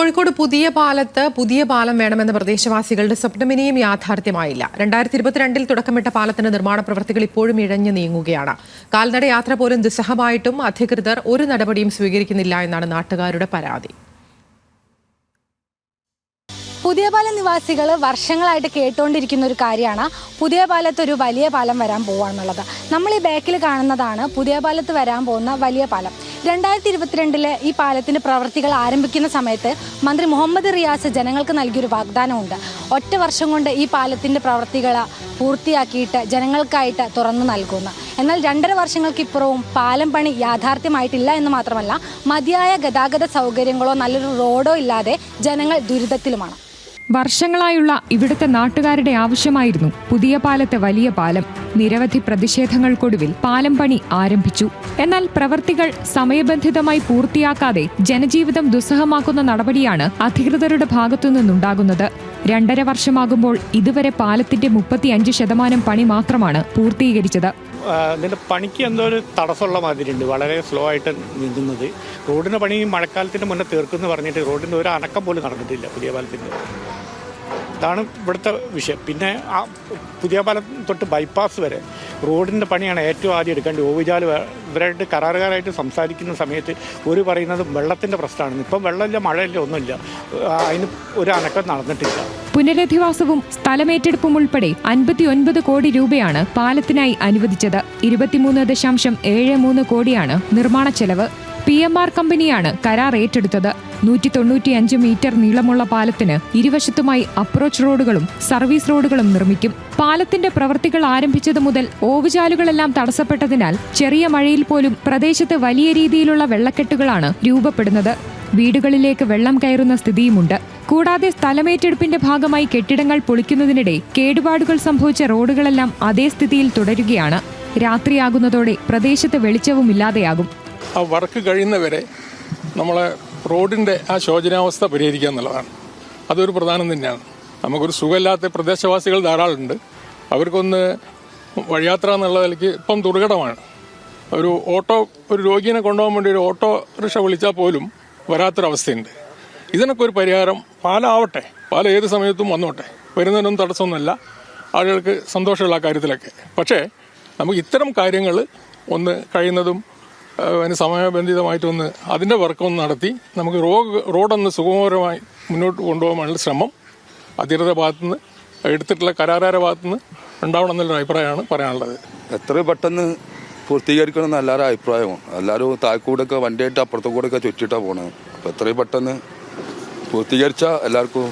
കോഴിക്കോട് പുതിയ പാലത്ത് പുതിയ പാലം വേണമെന്ന പ്രദേശവാസികളുടെ സ്വപ്നമിനിയും യാഥാർത്ഥ്യമായില്ല. രണ്ടായിരത്തി ഇരുപത്തിരണ്ടിൽ തുടക്കമിട്ട പാലത്തിന്റെ നിർമ്മാണ പ്രവൃത്തികൾ ഇപ്പോഴും ഇഴഞ്ഞു നീങ്ങുകയാണ്. കാൽനട യാത്ര പോലും ദുസ്സഹമായിട്ടും അധികൃതർ ഒരു നടപടിയും സ്വീകരിക്കുന്നില്ല എന്നാണ് നാട്ടുകാരുടെ പരാതി. പുതിയ പാലം നിവാസികൾ വർഷങ്ങളായിട്ട് കേട്ടുകൊണ്ടിരിക്കുന്ന ഒരു കാര്യമാണ് പുതിയ പാലത്ത് ഒരു വലിയ പാലം വരാൻ പോവാന്നുള്ളത്. നമ്മൾ ഈ ബാക്കിൽ കാണുന്നതാണ് പുതിയ പാലത്ത് വരാൻ പോകുന്ന വലിയ പാലം. രണ്ടായിരത്തി ഇരുപത്തിരണ്ടിൽ ഈ പാലത്തിന്റെ പ്രവൃത്തികൾ ആരംഭിക്കുന്ന സമയത്ത് മന്ത്രി മുഹമ്മദ് റിയാസ് ജനങ്ങൾക്ക് നൽകിയൊരു വാഗ്ദാനമുണ്ട്. ഒറ്റ വർഷം കൊണ്ട് ഈ പാലത്തിന്റെ പ്രവൃത്തികൾ പൂർത്തിയാക്കിയിട്ട് ജനങ്ങൾക്കായിട്ട് തുറന്നു നൽകുന്നു. എന്നാൽ രണ്ടര വർഷങ്ങൾക്കിപ്പുറവും പാലം പണി യാഥാർത്ഥ്യമായിട്ടില്ല എന്ന് മാത്രമല്ല മതിയായ ഗതാഗത സൗകര്യങ്ങളോ നല്ലൊരു റോഡോ ഇല്ലാതെ ജനങ്ങൾ ദുരിതത്തിലുമാണ്. വർഷങ്ങളായുള്ള ഇവിടുത്തെ നാട്ടുകാരുടെ ആവശ്യമായിരുന്നു പുതിയ പാലത്തെ വലിയ പാലം. നിരവധി പ്രതിഷേധങ്ങൾക്കൊടുവിൽ പാലം പണി ആരംഭിച്ചു. എന്നാൽ പ്രവൃത്തികൾ സമയബന്ധിതമായി പൂർത്തിയാക്കാതെ ജനജീവിതം ദുസ്സഹമാക്കുന്ന നടപടിയാണ് അധികൃതരുടെ ഭാഗത്തു നിന്നുണ്ടാകുന്നത് രണ്ടര വർഷമാകുമ്പോൾ ഇതുവരെ പാലത്തിന്റെ മുപ്പത്തിയഞ്ച് ശതമാനം പണി മാത്രമാണ് പൂർത്തീകരിച്ചത്. ഇതിന്റെ പണിക്ക് എന്തോ ഒരു തടസ്സമുള്ള മാതിരിയുണ്ട്. വളരെ സ്ലോ ആയിട്ട് നീങ്ങുന്നത് റോഡിന്റെ പണി മഴക്കാലത്തിന് മുന്നേ തീർക്കുമെന്ന് പറഞ്ഞിട്ട് റോഡിന്റെ ഒരു അനക്കം പോലും നടന്നിട്ടില്ല പുതിയ പാലത്തിന്റെ. ഇതാണ് ഇവിടുത്തെ വിഷയം. പിന്നെ ആ പുതിയ പാലം തൊട്ട് ബൈപ്പാസ് വരെ റോഡിന്റെ പണിയാണ് ഏറ്റവും ആദ്യം എടുക്കേണ്ടത്. ഓവിജാൽ ഇവരായിട്ട് കരാറുകാരായിട്ട് സംസാരിക്കുന്ന സമയത്ത് ഒരു പറയുന്നത് വെള്ളത്തിന്റെ പ്രശ്നമാണ് ഇപ്പം വെള്ളമില്ല മഴയില്ല ഒന്നുമില്ല. അതിന് ഒരു അനക്കം നടന്നിട്ടില്ല. പുനരധിവാസവും സ്ഥലമേറ്റെടുപ്പും ഉൾപ്പെടെ അൻപത്തിയൊൻപത് കോടി രൂപയാണ് പാലത്തിനായി അനുവദിച്ചത്. ഇരുപത്തിമൂന്ന് ദശാംശം ഏഴ് മൂന്ന് കോടിയാണ് നിർമ്മാണ ചെലവ്. പി എം ആർ കമ്പനിയാണ് കരാർ ഏറ്റെടുത്തത്. നൂറ്റി തൊണ്ണൂറ്റിയഞ്ച് മീറ്റർ നീളമുള്ള പാലത്തിന് ഇരുവശത്തുമായി അപ്രോച്ച് റോഡുകളും സർവീസ് റോഡുകളും നിർമ്മിക്കും. പാലത്തിന്റെ പ്രവൃത്തികൾ ആരംഭിച്ചത് മുതൽ ഓവുചാലുകളെല്ലാം തടസ്സപ്പെട്ടതിനാൽ ചെറിയ മഴയിൽ പോലും പ്രദേശത്ത് വലിയ രീതിയിലുള്ള വെള്ളക്കെട്ടുകളാണ് രൂപപ്പെടുന്നത്. വീടുകളിലേക്ക് വെള്ളം കയറുന്ന സ്ഥിതിയുമുണ്ട്. കൂടാതെ സ്ഥലമേറ്റെടുപ്പിന്റെ ഭാഗമായി കെട്ടിടങ്ങൾ പൊളിക്കുന്നതിനിടെ കേടുപാടുകൾ സംഭവിച്ച റോഡുകളെല്ലാം അതേ സ്ഥിതിയിൽ തുടരുകയാണ്. രാത്രിയാകുന്നതോടെ പ്രദേശത്ത് വെളിച്ചവും ഇല്ലാതെയാകും ആ വർക്ക് കഴിയുന്നവരെ നമ്മളെ റോഡിന്റെ ആ ശോചനാവസ്ഥ പരിഹരിക്കുക എന്നുള്ളതാണ്. അതൊരു പ്രധാനം തന്നെയാണ്. നമുക്കൊരു സുഖമില്ലാത്ത പ്രദേശവാസികൾ ധാരാളമുണ്ട്. അവർക്കൊന്ന് വഴിയാത്ര എന്നുള്ള നിലയ്ക്ക് ഇപ്പം ദുർഘടമാണ്. ഒരു ഓട്ടോ ഒരു രോഗിയെ കൊണ്ടുപോകാൻ വേണ്ടി ഒരു ഓട്ടോ റിക്ഷ വിളിച്ചാൽ പോലും വരാത്തൊരവസ്ഥയുണ്ട്. ഇതിനൊക്കെ ഒരു പരിഹാരം പാലാവട്ടെ. പാല ഏത് സമയത്തും വന്നോട്ടെ. വരുന്നതിനൊന്നും തടസ്സമൊന്നുമല്ല. ആളുകൾക്ക് സന്തോഷമുള്ള ആ കാര്യത്തിലൊക്കെ. പക്ഷേ നമുക്ക് ഇത്തരം കാര്യങ്ങൾ ഒന്ന് കഴിയുന്നതും അതിന് സമയബന്ധിതമായിട്ടൊന്ന് അതിന്റെ വർക്കൊന്ന് നടത്തി നമുക്ക് റോഗ് റോഡൊന്ന് സുഗമപരമായി മുന്നോട്ട് കൊണ്ടുപോകാനുള്ള ശ്രമം അധികൃതരുടെ ഭാഗത്തുനിന്ന് എടുത്തിട്ടുള്ള കരാറുകാരുടെ ഭാഗത്തുനിന്ന് ഉണ്ടാവണം എന്നുള്ള അഭിപ്രായമാണ് പറയാനുള്ളത്. എത്ര പെട്ടെന്ന് പൂർത്തീകരിക്കണം എന്ന് എല്ലാവരും അഭിപ്രായമാണ് എല്ലാവരും താഴ്ക്കൂടൊക്കെ വണ്ടിയായിട്ട് അപ്പുറത്തെ കൂടെയൊക്കെ ചുറ്റിയിട്ടാണ് പോണത്. അപ്പോൾ എത്രയും പെട്ടെന്ന് പൂർത്തീകരിച്ചാൽ എല്ലാവർക്കും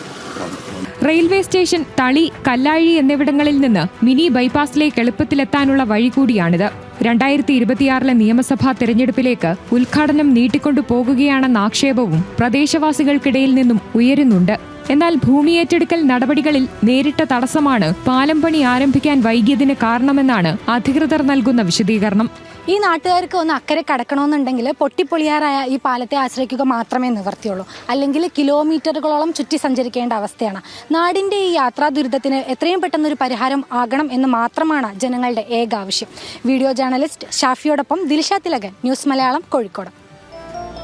റെയിൽവേ സ്റ്റേഷൻ തളി കല്ലാഴി എന്നിവിടങ്ങളിൽ നിന്ന് മിനി ബൈപ്പാസിലേക്ക് എളുപ്പത്തിലെത്താനുള്ള വഴി കൂടിയാണിത്. രണ്ടായിരത്തി ഇരുപത്തിയാറിലെ നിയമസഭാ തെരഞ്ഞെടുപ്പിലേക്ക് ഉദ്ഘാടനം നീട്ടിക്കൊണ്ടു പോകുകയാണെന്ന ആക്ഷേപവും പ്രദേശവാസികൾക്കിടയിൽ നിന്നും ഉയരുന്നുണ്ട്. എന്നാൽ ഭൂമി ഏറ്റെടുക്കൽ നടപടികളിൽ നേരിട്ട തടസ്സമാണ് പാലം പണി ആരംഭിക്കാൻ വൈകിയതിന് കാരണമെന്നാണ് അധികൃതർ നൽകുന്ന വിശദീകരണം. ഈ നാട്ടുകാർക്ക് ഒന്ന് അക്കരെ കടക്കണമെന്നുണ്ടെങ്കിൽ പൊട്ടിപ്പൊളിയാറായ ഈ പാലത്തെ ആശ്രയിക്കുക മാത്രമേ നിവർത്തിയുള്ളൂ. അല്ലെങ്കിൽ കിലോമീറ്ററുകളോളം ചുറ്റി സഞ്ചരിക്കേണ്ട അവസ്ഥയാണ്. നാടിന്റെ ഈ യാത്രാ ദുരിതത്തിന് എത്രയും പെട്ടെന്നൊരു പരിഹാരം ആകണം എന്ന് മാത്രമാണ് ജനങ്ങളുടെ ഏക ആവശ്യം വീഡിയോ ജേർണലിസ്റ്റ് ഷാഫിയോടൊപ്പം ദിൽഷ തിലകൻ. ന്യൂസ് മലയാളം കോഴിക്കോട്.